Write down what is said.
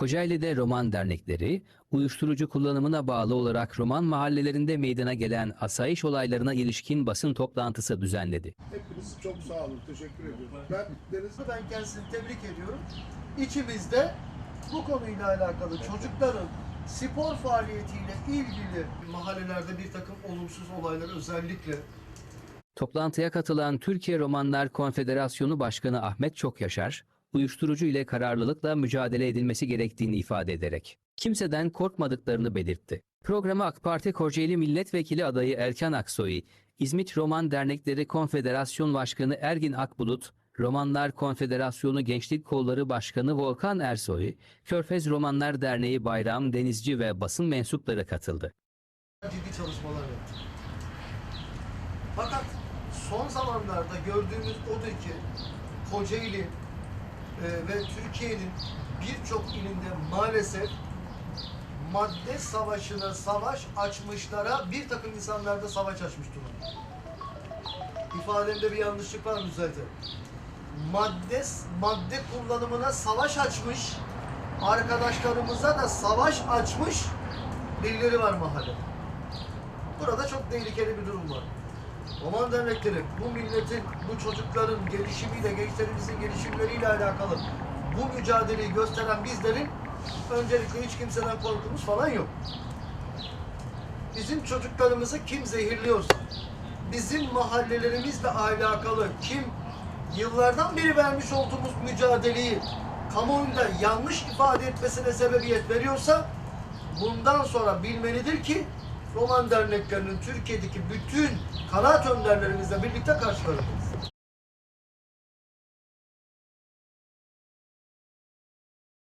Kocaeli'de roman dernekleri, uyuşturucu kullanımına bağlı olarak roman mahallelerinde meydana gelen asayiş olaylarına ilişkin basın toplantısı düzenledi. Hepiniz çok sağ olun. Teşekkür ediyorum. Ben Deniz Ben kendisini tebrik ediyorum. İçimizde bu konuyla alakalı çocukların spor faaliyetiyle ilgili mahallelerde bir takım olumsuz olaylar özellikle Toplantıya katılan Türkiye Romanlar Konfederasyonu Başkanı Ahmet Çokyaşar, uyuşturucu ile kararlılıkla mücadele edilmesi gerektiğini ifade ederek kimseden korkmadıklarını belirtti. Programa AK Parti Kocaeli Milletvekili adayı Erkan Aksoy, İzmit Roman Dernekleri Konfederasyon Başkanı Ergin Akbulut, Romanlar Konfederasyonu Gençlik Kolları Başkanı Volkan Ersoy, Körfez Romanlar Derneği Bayram Denizci ve basın mensupları katıldı. ciddi çalışmalar yaptık. Fakat son zamanlarda gördüğümüz odur ki Kocaeli e, ve Türkiye'nin birçok ilinde maalesef madde savaşına savaş açmışlara bir takım insanlarda savaş açmış durumda. İfademde bir yanlışlık var mı. Madde, madde kullanımına savaş açmış, arkadaşlarımıza da savaş açmış birileri var mahallede. Burada çok tehlikeli bir durum var. Roman dernekleri bu milletin, bu çocukların gelişimiyle, gençlerimizin gelişimleriyle alakalı bu mücadeleyi gösteren bizlerin öncelikle hiç kimseden korkumuz falan yok. Bizim çocuklarımızı kim zehirliyorsa, bizim mahallelerimizle alakalı kim yıllardan beri vermiş olduğumuz mücadeleyi kamuoyunda yanlış ifade etmesine sebebiyet veriyorsa bundan sonra bilmelidir ki Roman derneklerinin Türkiye'deki bütün kanaat önderlerimizle birlikte karşılarındayız.